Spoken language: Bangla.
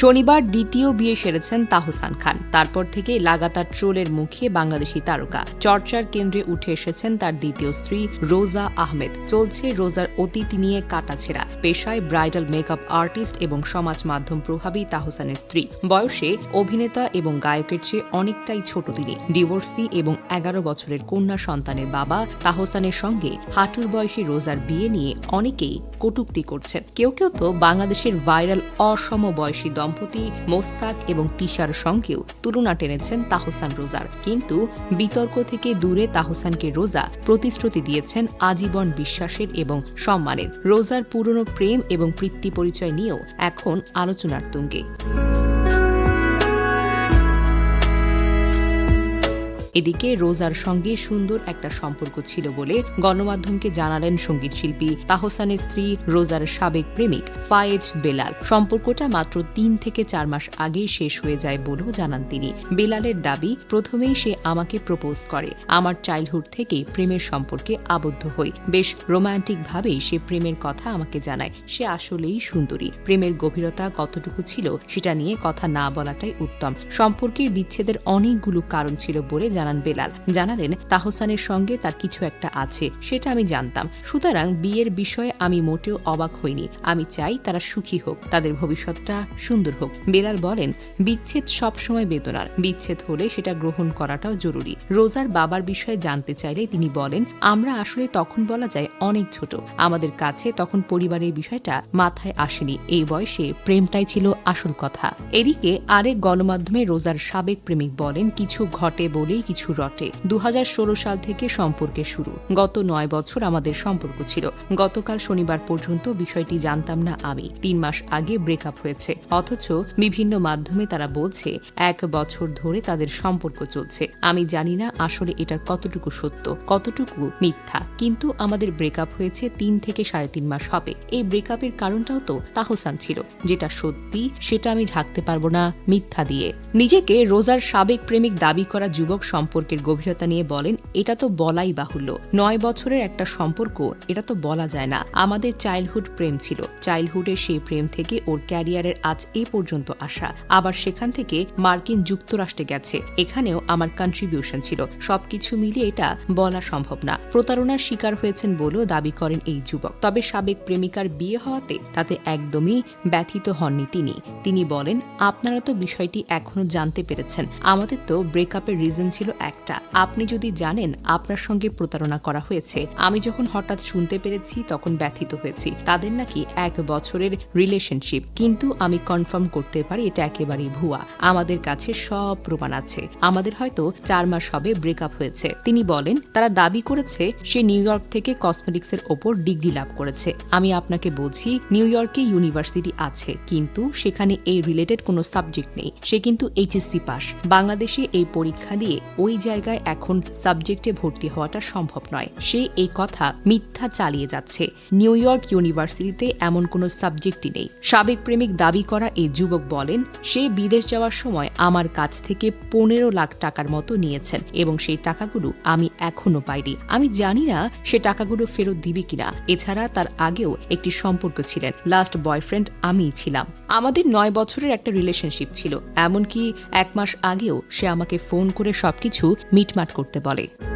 শনিবার দ্বিতীয় বিয়ে সেরেছেন তাহসান খান। তারপর থেকে লাগাতার ট্রোলের মুখে বাংলাদেশি তারকা। চর্চার কেন্দ্রে উঠে এসেছেন তার দ্বিতীয় স্ত্রী রোজা আহমেদ। চলছে রোজার অতীত নিয়ে কাটাছেড়া পেশায় ব্রাইডাল, মেকআপ আর্টিস্ট এবং সমাজ মাধ্যম প্রভাবী তাহসানের স্ত্রী। বয়সে অভিনেতা এবং গায়কের চেয়ে অনেকটাই ছোট তিনি। ডিভোর্সি এবং এগারো বছরের কন্যা সন্তানের বাবা তাহসানের সঙ্গে হাঁটুর বয়সী রোজার বিয়ে নিয়ে অনেকেই কটূক্তি করছেন। কেউ কেউ তো বাংলাদেশের ভাইরাল অসম বয়সী দম্পতি, মোস্তাক এবং তিশার সঙ্গেও তুলনা টেনেছেন তাহসান রোজার। কিন্তু বিতর্ক থেকে দূরে তাহসানকে রোজা প্রতিশ্রুতি দিয়েছেন আজীবন বিশ্বাসের এবং সম্মানের। রোজার পুরনো প্রেম এবং পরিচয় নিয়েও এখন আলোচনার তুঙ্গে। এদিকে রোজার সঙ্গে সুন্দর একটা সম্পর্ক ছিল বলে গণমাধ্যমকে জানালেন সংগীত শিল্পী তাহসানের স্ত্রী রোজার সাবেক প্রেমিক ফায়েজ বেলাল। সম্পর্কটা মাত্র তিন থেকে চার মাস আগেই শেষ হয়ে যায় বলেও জানান তিনি। বেলালের দাবি, প্রথমেই সে আমাকে প্রপোজ করে। আমার চাইল্ডহুড থেকেই প্রেমের সম্পর্কে আবদ্ধ হই। বেশ রোমান্টিক ভাবেই সে প্রেমের কথা আমাকে জানায়। সে আসলেই সুন্দরী। প্রেমের গভীরতা কতটুকু ছিল সেটা নিয়ে কথা না বলাটাই উত্তম। সম্পর্কের বিচ্ছেদের অনেকগুলো কারণ ছিল বলে জানান বেলাল। জানালেন, তাহসানের সঙ্গে তার কিছু একটা আছে, সেটা আমি জানতাম। সুতরাং বিয়ের বিষয়ে আমি মোটেও অবাক হইনি। আমি চাই তারা সুখী হোক, তাদের ভবিষ্যৎটা সুন্দর হোক। বেলাল বলেন, বিচ্ছেদ সবসময় বেদনার। বিচ্ছেদ হলে সেটা গ্রহণ করাটাও জরুরি। রোজার বাবার বিষয়ে জানতে চাইলে তিনি বলেন, আমরা আসলে তখন বলা যায় অনেক ছোট। আমাদের কাছে তখন পরিবারের বিষয়টা মাথায় আসেনি। এই বয়সে প্রেমটাই ছিল আসল কথা। এদিকে আরেক গণমাধ্যমে রোজার সাবেক প্রেমিক বলেন, কিছু ঘটে বলেই কিছু রটে। দু হাজার ষোলো সাল থেকে সম্পর্কের শুরু। গত নয় বছর আমাদের সম্পর্ক ছিল। গতকাল শনিবার পর্যন্ত বিষয়টি জানতাম না আমি। তিন মাস আগে ব্রেকআপ হয়েছে। অথচ বিভিন্ন মাধ্যমে তারা বলছে, এক বছর ধরে তাদের সম্পর্ক চলছে। আমি জানি না আসলে এটার কতটুকু সত্য, কতটুকু মিথ্যা। কিন্তু আমাদের ব্রেকআপ হয়েছে তিন থেকে সাড়ে তিন মাস হবে। এই ব্রেকআপের কারণটাও তো তাহসান ছিল। যেটা সত্যি, সেটা আমি ঢাকতে পারব না মিথ্যা দিয়ে। নিজেকে রোজার সাবেক প্রেমিক দাবি করা যুবক সম্পর্কের গভীরতা নিয়ে বলেন, এটা তো বলাই বাহুল্য। নয় বছরের একটা সম্পর্ক, এটা তো বলা যায় না। আমাদের চাইল্ডহুড প্রেম ছিল। চাইল্ডহুডের সেই প্রেম থেকে ওর ক্যারিয়ারের আজ এ পর্যন্ত আসা। আবার সেখান থেকে মার্কিন যুক্তরাষ্ট্রে গেছে। এখানেও আমার কন্ট্রিবিউশন ছিল। সবকিছু মিলিয়ে এটা বলা সম্ভব না। প্রতারণার শিকার হয়েছেন বলেও দাবি করেন এই যুবক। তবে সাবেক প্রেমিকার বিয়ে হওয়াতে তাতে একদমই ব্যথিত হননি তিনি। তিনি বলেন, আপনারা তো বিষয়টি এখনও জানতে পেরেছেন। আমাদের তো ব্রেকআপের রিজন ছিল একটা। আপনি যদি জানেন আপনার সঙ্গে প্রতারণা করা হয়েছে, আমি যখন হঠাৎ শুনতে পেরেছি তখন ব্যথিত হয়েছি। তাদের নাকি এক বছরের রিলেশনশিপ কিন্তু আমি কনফার্ম করতে পারি এটা একেবারেই ভুয়া। আমাদের কাছে সব প্রমাণ আছে। আমাদের হয়তো চার মাস হবে ব্রেকআপ হয়েছে। তিনি বলেন, তারা দাবি করেছে সে নিউ ইয়র্ক থেকে কসমেটিক্সের ওপর ডিগ্রি লাভ করেছে। আমি আপনাকে বলছি, নিউ ইয়র্কে ইউনিভার্সিটি আছে, কিন্তু সেখানে এই রিলেটেড কোনো সাবজেক্ট নেই। সে কিন্তু এইচএসসি পাস বাংলাদেশে এই পরীক্ষা দিয়ে ওই জায়গায় এখন সাবজেক্টে ভর্তি হওয়াটা সম্ভব নয়। সে এই কথা মিথ্যা চালিয়ে যাচ্ছে। নিউ ইয়র্ক ইউনিভার্সিটিতে এমন কোনো সাবজেক্টই নেই। সাবেক প্রেমিক দাবি করা এই যুবক বলেন, সে বিদেশ যাওয়ার সময় আমার কাছ থেকে পনেরো লাখ টাকার মতো নিয়েছেন এবং সেই টাকাগুলো আমি এখনও পাইনি। আমি জানি না সে টাকাগুলো ফেরত দিবে কিনা। এছাড়া তার আগেও একটি সম্পর্ক ছিলেন। লাস্ট বয়ফ্রেন্ড আমিই ছিলাম। আমাদের নয় বছরের একটা রিলেশনশিপ ছিল। এমনকি এক মাস আগেও সে আমাকে ফোন করে সবকিছু মিটমাট করতে বলে।